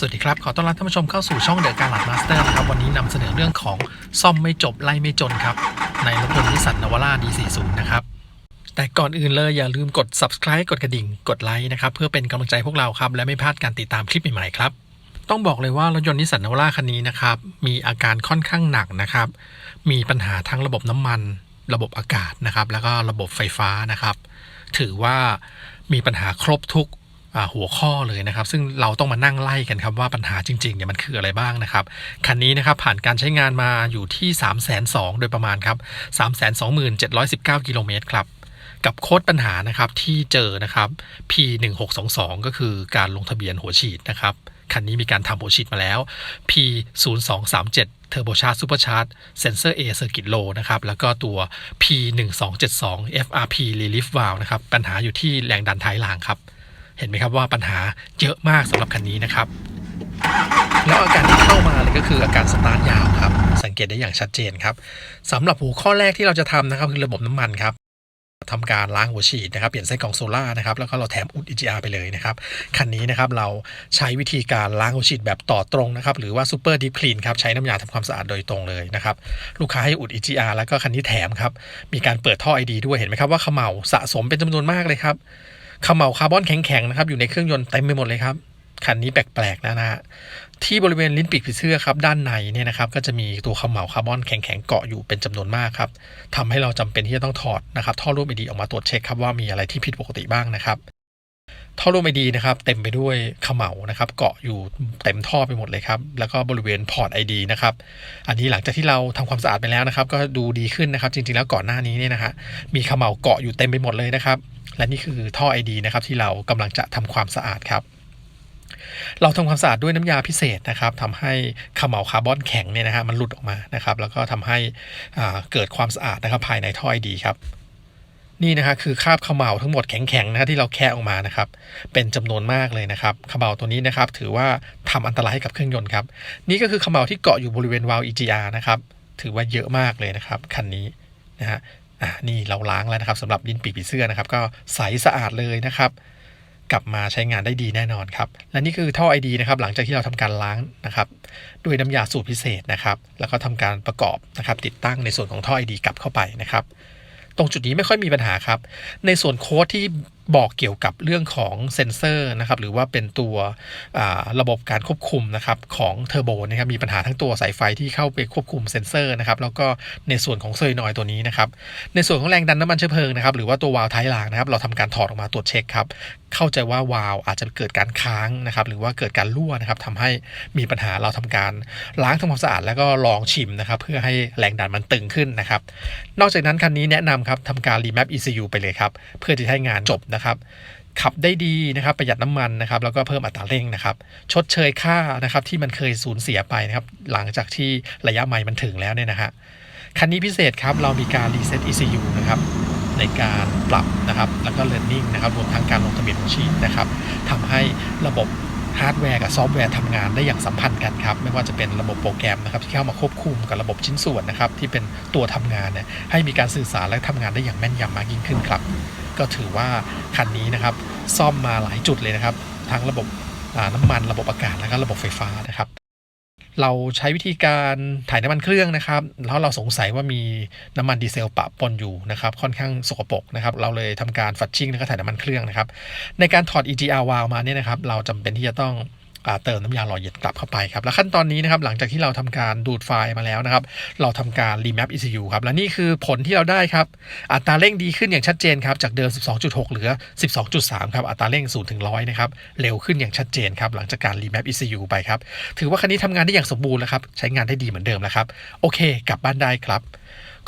สวัสดีครับ ขอต้อนรับท่านผู้ชมเข้าสู่ช่องเดอะการ์ลัดมาสเตอร์นะครับ วันนี้นำเสนอเรื่องของซ่อมไม่จบไล่ไม่จนครับ ในรถยนต์นิสสันนวาร่า D40 นะครับ แต่ก่อนอื่นเลยอย่าลืมกด subscribe กดกระดิ่ง กดไลค์นะครับ เพื่อเป็นกำลังใจพวกเราครับ และไม่พลาดการติดตามคลิปใหม่ ๆ ครับ ต้องบอกเลยว่ารถยนต์นิสสันนวาร่าคันนี้นะครับ มีอาการค่อนข้างหนักนะครับ มีปัญหาทั้งระบบน้ำมัน ระบบอากาศนะครับ แล้วก็ระบบไฟฟ้านะครับ ถือว่ามีปัญหาครบทุก หัวข้อเลยนะครับ ซึ่งเราต้องมานั่งไล่กันครับว่าปัญหาจริงๆเนี่ยมันคืออะไรบ้างนะครับ คันนี้นะครับผ่านการใช้งานมาอยู่ที่ 3 2 0 0 0โดยประมาณครับ 3 2 7 1 9 กิโลเมตรครับ กับโค้ดปัญหานะครับที่เจอนะครับ P1622 ก็คือการลงทะเบียนหัวฉีดนะครับ คันนี้มีการทำหัวฉีดมาแล้ว P0237 Turbo Charge Super Charge Sensor A Circuit Low นะครับ แล้วก็ตัว P1272 FRP Relief Valve นะครับ ปัญหาอยู่ที่แรงดันท้ายรางครับ เห็นไหมครับว่าปัญหาเยอะมากสำหรับคันนี้นะครับ แล้วอาการที่เข้ามาเลยก็คืออาการสตาร์ทยาวครับ สังเกตได้อย่างชัดเจนครับสำหรับหัวข้อแรกที่เราจะทำนะครับคือระบบน้ำมันครับทำการล้างหัวฉีดนะครับเปลี่ยนไส้กรองโซล่านะครับแล้วก็เราแถมอุด EGR ไปเลยนะครับคันนี้นะครับเราใช้วิธีการล้างหัวฉีดแบบต่อตรงนะครับหรือว่า Super Deep Clean ครับใช้น้ำยาทำความสะอาดโดยตรงเลยนะครับลูกค้าให้อุด EGR แล้วก็คันนี้แถมครับมีการเปิดท่อ ID ด้วยเห็นไหมครับว่าเขม่าสะสมเป็นจำนวนมากเลยครับ ขม่าคาร์บอนแข็งๆนะครับอยู่ในเครื่องยนต์เต็มไปหมดเลยครับคันนี้แปลกๆนะนะฮะที่บริเวณลิ้นปีกผีเสื้อครับด้านในเนี่ยนะครับก็จะมีตัวขม่าคาร์บอนแข็งๆเกาะอยู่เป็นจำนวนมากครับทำให้เราจำเป็นที่จะต้องถอดนะครับท่อร่วมไอดีออกมาตรวจเช็คครับว่ามีอะไรที่ผิดปกติบ้างนะครับ ท่อร่วมไอดีนะครับเต็มไปด้วยขม่านะครับเกาะอยู่เต็มท่อไปหมดเลยครับแล้วก็บริเวณพอร์ตไอดีนะครับอันนี้หลังจากที่เราทำความสะอาดไปแล้วนะครับ ก็ดูดีขึ้นนะครับ จริงๆแล้วก่อนหน้านี้เนี่ยนะฮะมีขม่าเกาะอยู่เต็มไปหมดเลยนะครับ และนี่คือท่อ ID นะครับที่เรากำลังจะทำความสะอาดครับเราทำความสะอาดด้วยน้ำยาพิเศษนะครับทำให้ขม่าคาร์บอนแข็งเนี่ยนะฮะมันหลุดออกมานะครับ แล้วก็ทำให้เกิดความสะอาดนะครับภายในท่อ ID ครับ นี่นะฮะคือคราบเขม่าทั้งหมดแข็งๆนะที่เราแคะออกมานะครับเป็นจำนวนมากเลยนะครับเขม่าตัวนี้นะครับถือว่าทำอันตรายให้กับเครื่องยนต์ครับนี่ก็คือเขม่าที่เกาะอยู่บริเวณวาล์ว EGR นะครับถือว่าเยอะมากเลยนะครับคันนี้นะฮะอะนี่เราล้างแล้วนะครับสำหรับดินปีกผีเสื้อนะครับ ก็ใสสะอาดเลยนะครับ กลับมาใช้งานได้ดีแน่นอนครับ และนี่คือท่อ ID นะครับหลังจากที่เราทำการล้างนะครับด้วยน้ำยาสูตรพิเศษนะครับ แล้วก็ทำการประกอบนะครับ ติดตั้งในส่วนของท่อ ID กลับเข้าไปนะครับ ตรงจุดนี้ไม่ค่อยมีปัญหาครับ ในส่วนโค้ดที่ บอกเกี่ยวกับเรื่องของเซ็นเซอร์นะครับหรือว่าเป็นตัวระบบการควบคุมนะครับของเทอร์โบนะครับมีปัญหาทั้งตัวสายไฟที่เข้าไปควบคุมเซ็นเซอร์นะครับแล้วก็ในส่วนของเซอร์นอยตัวนี้นะครับในส่วนของแรงดันน้ำมันเชื้อเพลิงนะครับหรือว่าตัววาล์วท้ายรางนะครับเราทำการถอดออกมาตรวจเช็คครับเข้าใจว่าวาล์วอาจจะเกิดการค้างนะครับหรือว่าเกิดการรั่วนะครับทำให้มีปัญหาเราทำการล้างทำความสะอาดแล้วก็ลองชิมนะครับเพื่อให้แรงดันมันตึงขึ้นนะครับนอกจากนั้นคันนี้แนะนำครับทำการรีแมป ECU ไปเลยครับเพื่อที่จะให้งานจบนะครับขับได้ดีนะครับประหยัดน้ำมันนะครับแล้วก็เพิ่มอัตราเร่งนะครับชดเชยค่านะครับที่มันเคยสูญเสียไปนะครับหลังจากที่ระยะไม่มันถึงแล้วเนี่ยนะฮะคันนี้พิเศษครับเรามีการรีเซ็ต ECU นะครับในการปรับนะครับแล้วก็ learning นะครับรวมทั้งการลงทะเบียนหัวฉีนะครับทำให้ระบบฮาร์ดแวร์กับซอฟต์แวร์ทำงานได้อย่างสัมพันธ์กันครับ ไม่ว่าจะเป็นระบบโปรแกรมนะครับที่เข้ามาควบคุมกับระบบชิ้นส่วนนะครับที่เป็นตัวทำงานเนี่ยให้มีการสื่อสารและทำงานได้อย่างแม่นยำมากยิ่งขึ้นครับ ก็ถือว่าคันนี้นะครับซ่อมมาหลายจุดเลยนะครับ ทั้งระบบน้ำมันระบบอากาศแล้วก็ระบบไฟฟ้านะครับเราใช้วิธีการถ่ายน้ำมันเครื่องนะครับ แล้วเราสงสัยว่ามีน้ำมันดีเซลปะปนอยู่นะครับ ค่อนข้างสกปรกนะครับ เราเลยทำการฟัดชิ่งแล้วก็ถ่ายน้ำมันเครื่องนะครับ ในการถอด EGR valve มาเนี่ยนะครับ เราจำเป็นที่จะต้อง เติมน้ำยาหล่อเย็นกลับเข้าไปครับ และขั้นตอนนี้นะครับหลังจากที่เราทำการดูดไฟล์มาแล้วนะครับ เราทำการ remap ECU ครับ และนี่คือผลที่เราได้ครับ อัตราเร่งดีขึ้นอย่างชัดเจนครับ จากเดิม 12.6 เหลือ 12.3 ครับ อัตราเร่ง0ถึง100 นะครับ เร็วขึ้นอย่างชัดเจนครับ หลังจากการ remap ECU ไปครับ ถือว่าคันนี้ทำงานได้อย่างสมบูรณ์แล้วครับ ใช้งานได้ดีเหมือนเดิมแล้วครับ โอเค กลับบ้านได้ครับ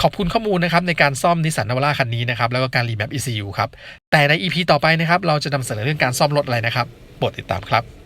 ขอบคุณข้อมูลนะครับในการซ่อมนิสสันนาวาร่าคันนี้นะครับ แล้วก็การ remap ECU ครับ แต่ใน EP ต่อไปนะครับ เราจะนำเสนอเรื่องการซ่อมรถอะไรนะครับ โปรดติดตามครับ